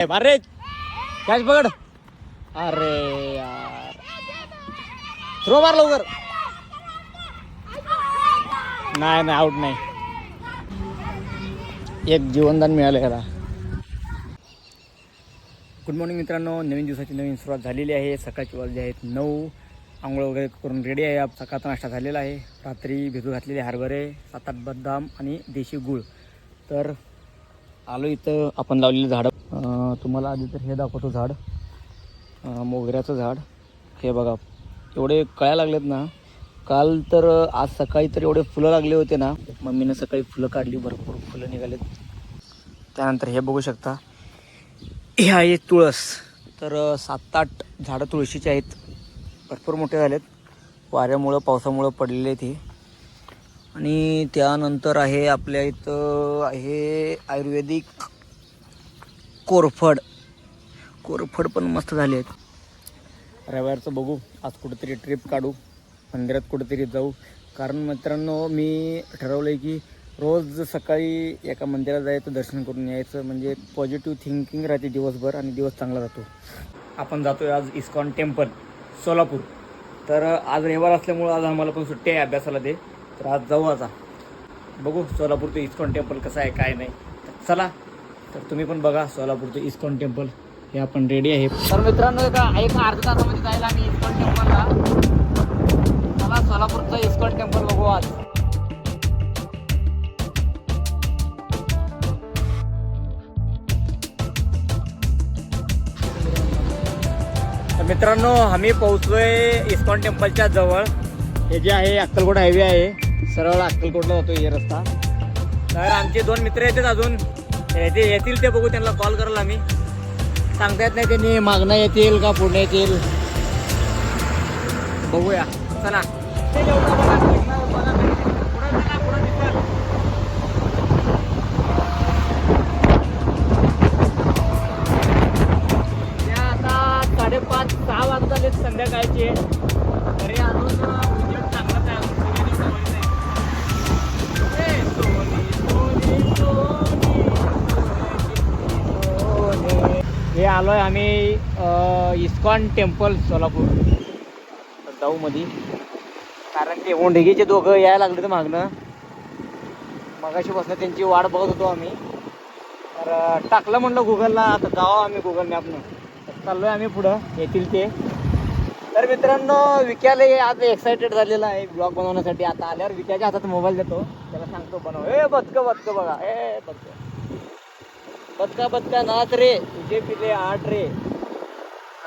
अरे कॅच पकड. अरे यार. थ्रो मार लवकर. नाही नाही आउट नाही. एक जीवनदान मिळालं ह्याला. गुड मॉर्निंग मित्रांनो. नवीन दिवसाची नवीन सुरुवात झालेली आहे. सकाळची वाजले आहेत नऊ. आंघोळ वगैरे करून रेडी आहे. सकाळचा नाश्ता झालेला आहे. रात्री भिजू घातलेले हरभरे सात आठ बदाम आणि देशी गूळ. तर आलो इथं. आपण लावलेली झाड. तुम्हाला आधी तर हे दाखवतो झाड. मोगऱ्याचं झाड. हे बघा एवढे कळ्या लागलेत ना. काल तर आज सकाळी तर एवढे फुलं लागले होते ना. मम्मीनं सकाळी फुलं काढली भरपूर फुलं निघालेत. त्यानंतर हे बघू शकता. हे आहे तुळस. तर सात आठ झाडं तुळशीची आहेत. भरपूर मोठे झालेत. वाऱ्यामुळं पावसामुळं पडलेले आहेत हे. आणि त्यानंतर आहे आपल्या इथं आहे आयुर्वेदिक कोरफड. कोरफड पण मस्त झाले आहेत. रविवारचं बघू. आज कुठेतरी ट्रिप काढू. मंदिरात कुठेतरी जाऊ. कारण मित्रांनो मी ठरवलं आहे की रोज सकाळी एका मंदिरात जायचं दर्शन करून यायचं. म्हणजे पॉझिटिव्ह थिंकिंग राहते दिवसभर आणि दिवस चांगला जातो. आपण जातो आहे आज इस्कॉन टेम्पल सोलापूर. तर आज रविवार असल्यामुळं आज आम्हाला पण सुट्टी आहे अभ्यासाला दे तर आज जाऊ आता. बघू सोलापूरचं इस्कॉन टेम्पल कसं आहे काय नाही. चला तर तुम्ही पण बघा सोलापूरचं इस्कॉन टेम्पल. हे आपण रेडी आहे. तर मित्रांनो एका एक अर्ध्या तासामध्ये जायला आम्ही इस्कॉन टेम्पलला. चला सोलापूरचं इस्कॉन टेम्पल बघू आज. तर मित्रांनो आम्ही पोहोचलोय इस्कॉन टेम्पलच्या जवळ. हे जे आहे अक्कलकोट हायवे आहे. सरळ अक्कलकोटला जातो हे रस्ता. तर आमचे दोन मित्र येतात अजून. ते येतील ते बघू त्यांना कॉल कराल आम्ही सांगता येत नाही त्यांनी मागणं येतील का पुढे येतील. बघूया. चला. त्या आता साडेपाच सहा वाजता संध्याकाळची संध्याकाळचे. आलो आहे आम्ही इस्कॉन टेम्पल सोलापूर. जाऊमध्ये. कारण ते ओंढगीचे दोघं यायला लागले तर मागणं मगाशी बसणं त्यांची वाट बघत होतो आम्ही. तर टाकलं म्हणलं गुगलला आता जावं आम्ही गुगल मॅपनं. तर आहे आम्ही पुढं येतील ते. तर मित्रांनो विक्याला हे आज एक्सायटेड झालेला आहे. ब्लॉग बनवण्यासाठी आता आल्यावर विक्याच्या हातात मोबाईल देतो. त्याला सांगतो बनव. ए बदक बदक बघा. ए बदक. बदका बदका नाच रे. तुझे पिले आठ रे.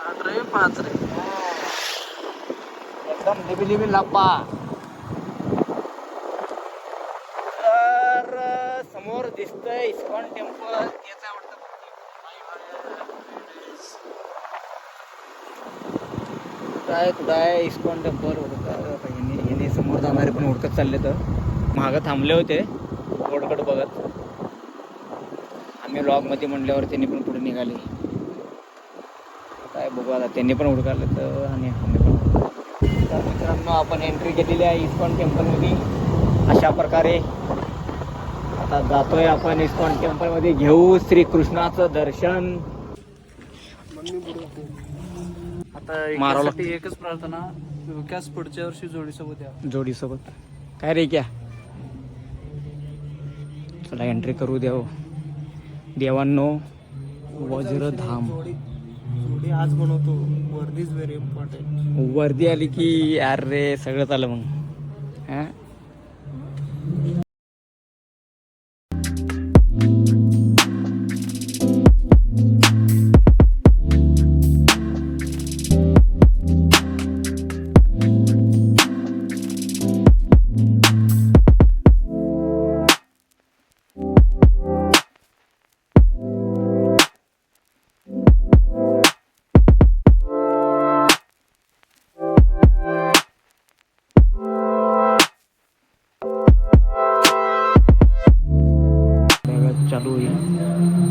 आठ रे पाच रे. एकदम लिबी लिबी लाप्पा. तर समोर दिसतंय इस्कॉन टेम्पल. याचा आवडतं कुठं आहे कुठं आहे इस्कॉन टेम्पल? यांनी यांनी समोर जाणारे पण हुडकत चालले तर मागं थांबले होते. रोडकडे बघत. आम्ही लॉगमध्ये म्हणल्यावर त्यांनी पण पुढे निघाले. काय बघू आता त्यांनी पण हुडकालं तर आणि आम्ही पण. तर मित्रांनो आपण एंट्री केलेली आहे इस्कॉन टेम्पलमध्ये अशा प्रकारे आता जातोय आपण इस्कॉन टेम्पलमध्ये घेऊ श्रीकृष्णाचं दर्शन. आता एकच प्रार्थना विकास पुढच्या वर्षी जोडीसोबत या. जोडीसोबत. काय रे क्या? चला एंट्री करू द्या हो. देवांनो वज्रधाम. आज बनवतो. वर्दी इज व्हेरी इम्पॉर्टंट वर्दी आली की यार रे सगळं आलं मग. हा?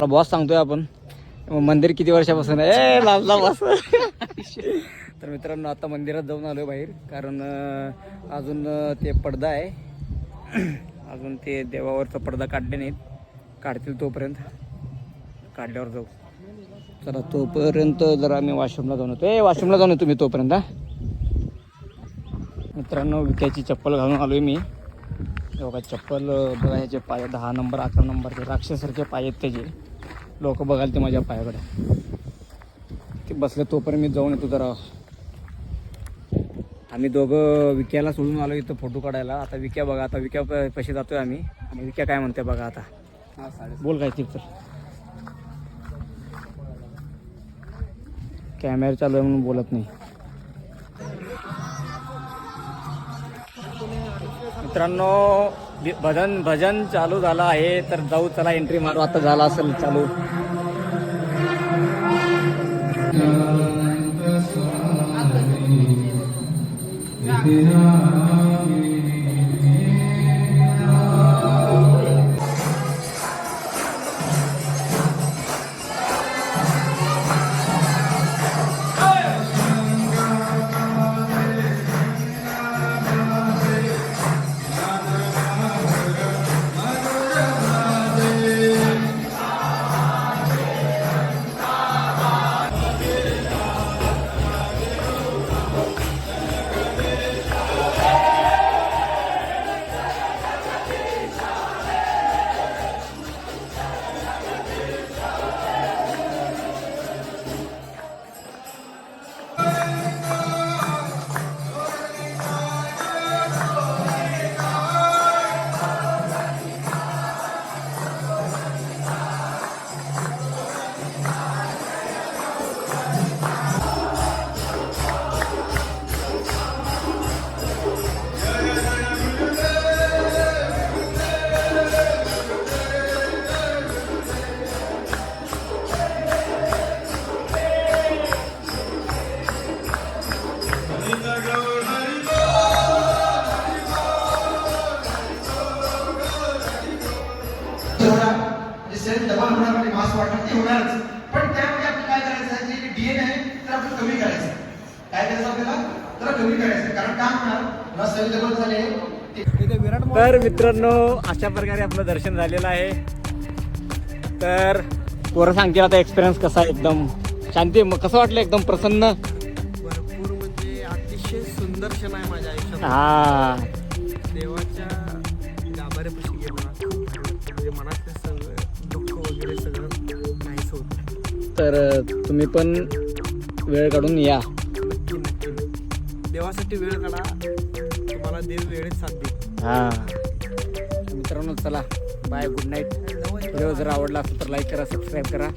बॉस सांगतोय आपण. मंदिर किती वर्षापासून ए लाल बॉस तर मित्रांनो आता मंदिरात जाऊन आलो बाहेर. कारण अजून ते पडदा आहे. अजून ते देवावरचा पडदा काढले नाहीत. काढतील तोपर्यंत. काढल्यावर जाऊ. चला तोपर्यंत जरा आम्ही वॉशरूमला जाऊन येतो. ए वॉशरूमला जाऊन येतो तुम्ही तोपर्यंत मित्रांनो विक्याची चप्पल घालून आलोय मी. बघा चप्पल बघा ह्याचे पाय दहा नंबर अकरा नंबरचे राक्षसारखे पाय आहेत त्याचे. लोक बघाल ते माझ्या पायाकडे. ते बसले तोपर्यंत मी जाऊन येतो जरा. आम्ही दोघं विक्याला सोडून आलो इथं फोटो काढायला. आता विक्या बघा आता विक्या पैसे जातोय आम्ही. आणि विक्या काय म्हणते बघा आता. बोल काय ते तर. कॅमेरा चालू आहे म्हणून बोलत नाही. मित्रांनो भजन भजन चालू झालं आहे तर जाऊ चला एंट्री मारू आता झाला असेल चालू Yeah. तर कमी करायचं कारण काय होणार ना सेल डबल झाले ते इथे विराट तर मित्रांनो अशा प्रकारे आपलं दर्शन झालेलं आहे. तर पोरं सांगतील आता एक्सपिरियन्स कसा आहे एकदम. शांती मग कसं वाटलं एकदम प्रसन्न? भरपूर म्हणजे अतिशय सुंदर क्षण आहे माझ्या आयुष्यात हा. देवाच्या गाभाऱ्यापाशी गेलो. म्हणजे मनातलं सगळं दुःख वगैरे सगळं नाहीच होत. तर तुम्ही पण वेळ काढून या. देवासाठी वेळ काढा. तुम्हाला देव वेळेत साथ देईल हा. मित्रांनो चला. बाय गुड नाईट व्हिडिओ जर आवडला असेल तर लाईक करा सबस्क्राईब करा.